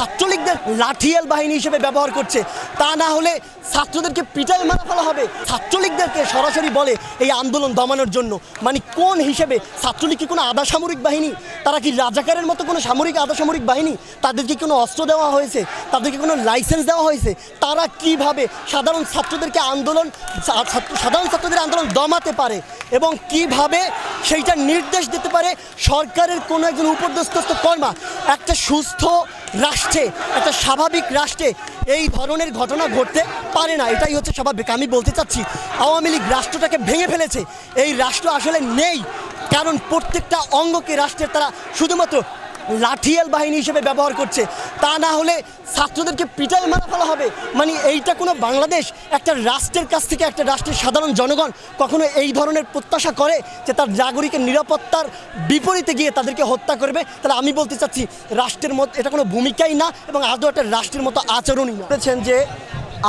ছাত্রলীগদের লাঠিয়াল বাহিনী হিসেবে ব্যবহার করছে। তা না হলে ছাত্রদেরকে পিটাই মারা ফেলা হবে। ছাত্রলীগদেরকে সরাসরি বলে এই আন্দোলন দমানোর জন্য। মানে কোন হিসেবে? ছাত্রলীগ কি কোনো আধা সামরিক বাহিনী? তারা কি রাজাকারের মতো কোনো সামরিক আধা সামরিক বাহিনী? তাদেরকে কোনো অস্ত্র দেওয়া হয়েছে? তাদেরকে কোনো লাইসেন্স দেওয়া হয়েছে? তারা কীভাবে সাধারণ ছাত্রদেরকে আন্দোলন সাধারণ ছাত্রদের আন্দোলন দমাতে পারে? এবং কীভাবে সেইটা নির্দেশ দিতে পারে সরকারের কোনো একজন উপদস্থস্থ কর্মা। একটা সুস্থ রাষ্ট্রে, একটা স্বাভাবিক রাষ্ট্রে এই ধরনের ঘটনা ঘটতে পারে না। এটাই হচ্ছে স্বাভাবিক। আমি বলতে চাচ্ছি, আওয়ামী লীগ রাষ্ট্রটাকে ভেঙে ফেলেছে। এই রাষ্ট্র আসলে নেই। কারণ প্রত্যেকটা অঙ্গকে রাষ্ট্রের তারা শুধুমাত্র লাঠিয়াল বাহিনী হিসেবে ব্যবহার করছে। তা না হলে ছাত্রদেরকে পিটাই মারা ফেলা হবে। মানে এইটা কোনো বাংলাদেশ, একটা রাষ্ট্রের কাছ থেকে একটা রাষ্ট্রের সাধারণ জনগণ কখনো এই ধরনের প্রত্যাশা করে যে তার নাগরিকের নিরাপত্তার বিপরীতে গিয়ে তাদেরকে হত্যা করবে? তাহলে আমি বলতে চাচ্ছি, রাষ্ট্রের মতো এটা কোনো ভূমিকাই না এবং আদৌ একটা রাষ্ট্রের মতো আচরণই বলেছেন যে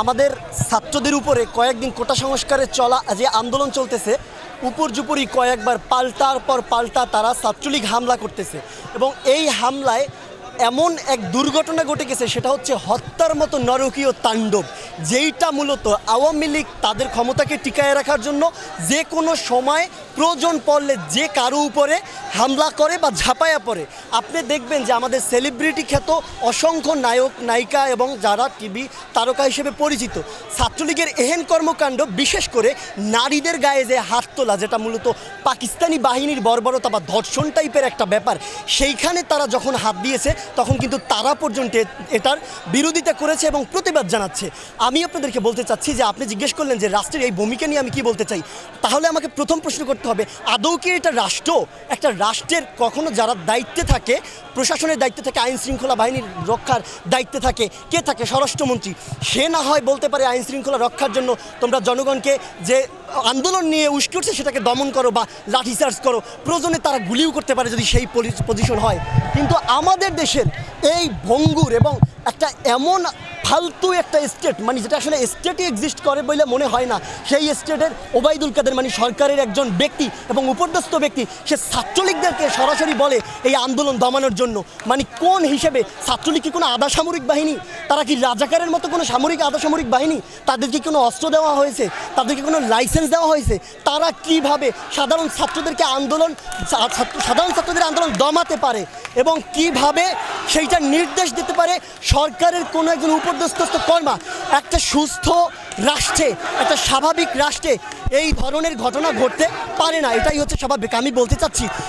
আমাদের ছাত্রদের উপরে কয়েকদিন কোটা সংস্কারের চলা যে আন্দোলন চলতেছে উপর্যুপরি কয়েকবার পাল্টার পর পাল্টা তারা ছাত্রলীগ হামলা করতেছে। এবং এই হামলায় এমন এক দুর্ঘটনা ঘটে গেছে, সেটা হচ্ছে হত্যার মতো নরকীয় তাণ্ডব। যেইটা মূলত আওয়ামী লীগ তাদের ক্ষমতাকে টিকায় রাখার জন্য যে কোনো সময় প্রয়োজন পড়লে যে কারও উপরে হামলা করে বা ঝাঁপায়া পড়ে। আপনি দেখবেন যে আমাদের সেলিব্রিটি খ্যাত অসংখ্য নায়ক, নায়িকা এবং যারা টিভি তারকা হিসেবে পরিচিত, ছাত্রলীগের এহেন কর্মকাণ্ড বিশেষ করে নারীদের গায়ে যে হাত তোলা, যেটা মূলত পাকিস্তানি বাহিনীর বর্বরতা বা ধর্ষণ টাইপের একটা ব্যাপার, সেইখানে তারা যখন হাত দিয়েছে, তখন কিন্তু তারা পর্যন্ত এটার বিরোধিতা করেছে এবং প্রতিবাদ জানাচ্ছে। আমি আপনাদেরকে বলতে চাচ্ছি যে আপনি জিজ্ঞেস করলেন যে রাষ্ট্রের এই ভূমিকা নিয়ে আমি কি বলতে চাই, তাহলে আমাকে প্রথম প্রশ্ন করতে হবে, আদৌ কি এটা রাষ্ট্র, একটা রাষ্ট্রের কখনো যারা দায়িত্বে থাকে, প্রশাসনের দায়িত্বে থাকে, আইন শৃঙ্খলা বাহিনীর রক্ষার দায়িত্বে থাকে, কে থাকে? স্বরাষ্ট্রমন্ত্রী। সে না হয় বলতে পারে আইন শৃঙ্খলা রক্ষার জন্য তোমরা জনগণকে যে আন্দোলন নিয়ে উস্কে সেটাকে দমন করো বা লাঠিচার্জ করো, প্রয়োজনে তারা গুলিও করতে পারে যদি সেই পজিশন হয়। কিন্তু আমাদের দেশের এই ভঙ্গুর এবং একটা এমন ফালতু একটা স্টেট মানে যেটা আসলে স্টেটই এক্সিস্ট করে বলে মনে হয় না। সেই স্টেটের ওবায়দুল কাদের মানে সরকারের একজন ব্যক্তি এবং উপর্যস্ত ব্যক্তি, সে ছাত্রলীগদেরকে সরাসরি বলে এই আন্দোলন দমানোর জন্য। মানে কোন হিসেবে? ছাত্রলীগ কি কোনো আধা সামরিক বাহিনী? তারা কি রাজাকারের মতো কোনো সামরিক আধা সামরিক বাহিনী? তাদেরকে কোনো অস্ত্র দেওয়া হয়েছে? তাদেরকে কোনো লাইসেন্স দেওয়া হয়েছে? তারা কীভাবে সাধারণ ছাত্রদেরকে আন্দোলন সাধারণ ছাত্রদের আন্দোলন দমাতে পারে? এবং কীভাবে সেইটা নির্দেশ দিতে পারে সরকারের কোনো একজন উপদস্থস্থ কর্মা। একটা সুস্থ রাষ্ট্রে, একটা স্বাভাবিক রাষ্ট্রে এই ধরনের ঘটনা ঘটতে পারে না। এটাই হচ্ছে স্বাভাবিক। আমি বলতে চাচ্ছি